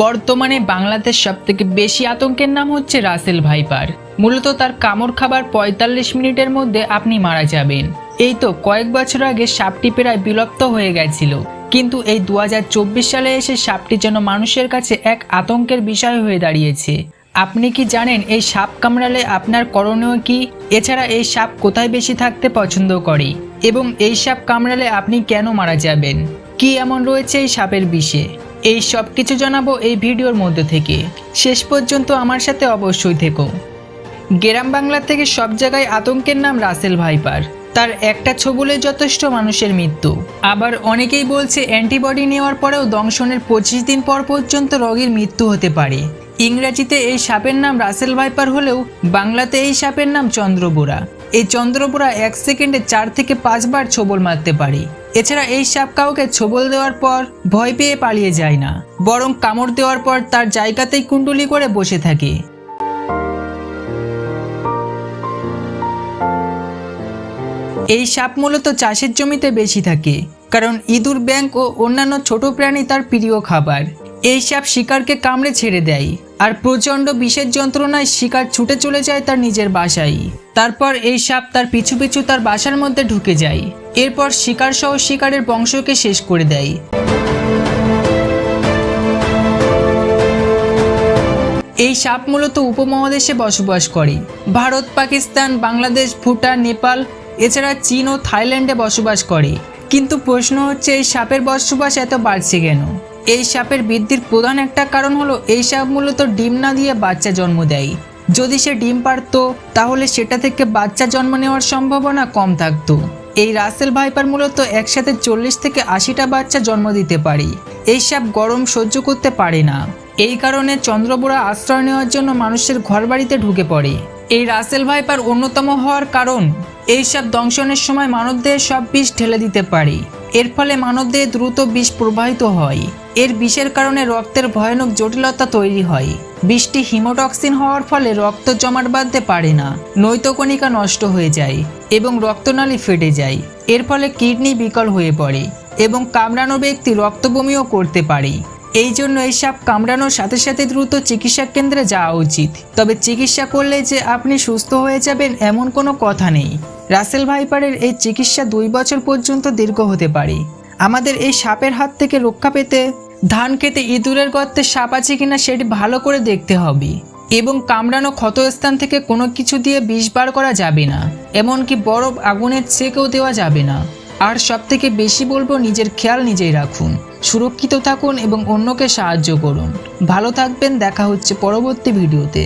বর্তমানে বাংলাদেশ সবথেকে বেশি আতঙ্কের নাম হচ্ছে রাসেল ভাইপার। মূলত তার কামড় খাবার পঁয়তাল্লিশ মিনিটের মধ্যে আপনি মারা যাবেন। এই তো কয়েক বছর আগে সাপটি প্রায় বিলুপ্ত হয়ে গেছিল। কিন্তু এই দু হাজার চব্বিশ সালে এসে সাপটি যেন মানুষের কাছে এক আতঙ্কের বিষয় হয়ে দাঁড়িয়েছে। আপনি কি জানেন এই সাপ কামড়ালে আপনার করণীয় কি? এছাড়া এই সাপ কোথায় বেশি থাকতে পছন্দ করে? এবং এই সাপ কামড়ালে আপনি কেন মারা যাবেন? কি এমন রয়েছে এই সাপের বিষে? এই সব কিছু জানাব এই ভিডিওর মধ্যে থেকে। শেষ পর্যন্ত আমার সাথে অবশ্যই থেকো। গ্রাম বাংলা থেকে সব জায়গায় আতঙ্কের নাম রাসেল ভাইপার। তার একটা ছবুলে যথেষ্ট মানুষের মৃত্যু। আবার অনেকেই বলছে অ্যান্টিবডি নেওয়ার পরেও দংশনের পঁচিশ দিন পর পর্যন্ত রোগীর মৃত্যু হতে পারে। ইংরেজিতে এই সাপের নাম রাসেল ভাইপার হলেও বাংলাতে এই সাপের নাম চন্দ্রবোরা। এই চন্দ্রবোরা এক সেকেন্ডে চার থেকে পাঁচবার ছবল মারতে পারে। এছাড়া এই সাপ কাউকে ছবল দেওয়ার পর ভয় পেয়ে পালিয়ে যায় না, বরং কামড় দেওয়ার পর তার জায়গাতেই কুণ্ডলি করে বসে থাকে। এই সাপ মূলত চাষের জমিতে বেশি থাকে, কারণ ইঁদুর, ব্যাঙ ও অন্যান্য ছোট প্রাণী তার প্রিয় খাবার। এই সাপ শিকারকে কামড়ে ছেড়ে দেয় আর প্রচণ্ড বিষের যন্ত্রণায় শিকার ছুটে চলে যায় তার নিজের বাসায়। তারপর এই সাপ তার পিছু পিছু তার বাসার মধ্যে ঢুকে যায়। এরপর শিকার সহ শিকারের বংশকে শেষ করে দেয়। এই সাপ মূলত উপমহাদেশে বসবাস করে। ভারত, পাকিস্তান, বাংলাদেশ, ভুটান, নেপাল, এছাড়া চীন ও থাইল্যান্ডে বসবাস করে। কিন্তু প্রশ্ন হচ্ছে, এই সাপের বসবাস এত বাড়ছে কেন? এই সাপের বৃদ্ধির প্রধান একটা কারণ হলো এই সাপ মূলত ডিম না দিয়ে বাচ্চা জন্ম দেয়। যদি সে ডিম পারত, তাহলে সেটা থেকে বাচ্চা জন্ম নেওয়ার সম্ভাবনা কম থাকতো। এই রাসেল ভাইপার মূলত একসাথে চল্লিশ থেকে আশিটা বাচ্চা জন্ম দিতে পারে। এই সাপ গরম সহ্য করতে পারে না। এই কারণে চন্দ্রবোরা আশ্রয় নেওয়ার জন্য মানুষের ঘরবাড়িতে ঢুকে পড়ে। এই রাসেল ভাইপার অন্যতম হওয়ার কারণ, এই সব দংশনের সময় মানবদেহে সব বিষ ঢেলে দিতে পারে। এর ফলে মানবদেহে দ্রুত বিষ প্রবাহিত হয়। এর বিষের কারণে রক্তের ভয়ানক জটিলতা তৈরি হয়। বিষটি হিমোটক্সিন হওয়ার ফলে রক্ত জমাট বাঁধতে পারে না নৈতকণিকা নষ্ট হয়ে যায় এবং রক্তনালী ফেটে যায়। এর ফলে কিডনি বিকল হয়ে পড়ে এবং কামড়ানো ব্যক্তি রক্তবমিও করতে পারে। এই জন্য এই সাপ কামড়ানোর সাথে সাথে দ্রুত চিকিৎসা কেন্দ্রে যাওয়া উচিত। তবে চিকিৎসা করলে যে আপনি সুস্থ হয়ে যাবেন এমন কোনো কথা নেই। রাসেল ভাইপারের এই চিকিৎসা দুই বছর পর্যন্ত দীর্ঘ হতে পারে। আমাদের এই সাপের হাত থেকে রক্ষা পেতে ধান খেতে ইঁদুরের গর্তে সাপ আছে কিনা সেটি ভালো করে দেখতে হবে। এবং কামড়ানো ক্ষত স্থান থেকে কোনো কিছু দিয়ে বিষ বার করা যাবে না। এমনকি বরফ আগুনের ছেঁকেও দেওয়া যাবে না। আর সব থেকে বেশি বলব নিজের খেয়াল নিজেই রাখুন। সুরক্ষিত থাকুন এবং অন্যকে সাহায্য করুন। ভালো থাকবেন, দেখা হচ্ছে পরবর্তী ভিডিওতে।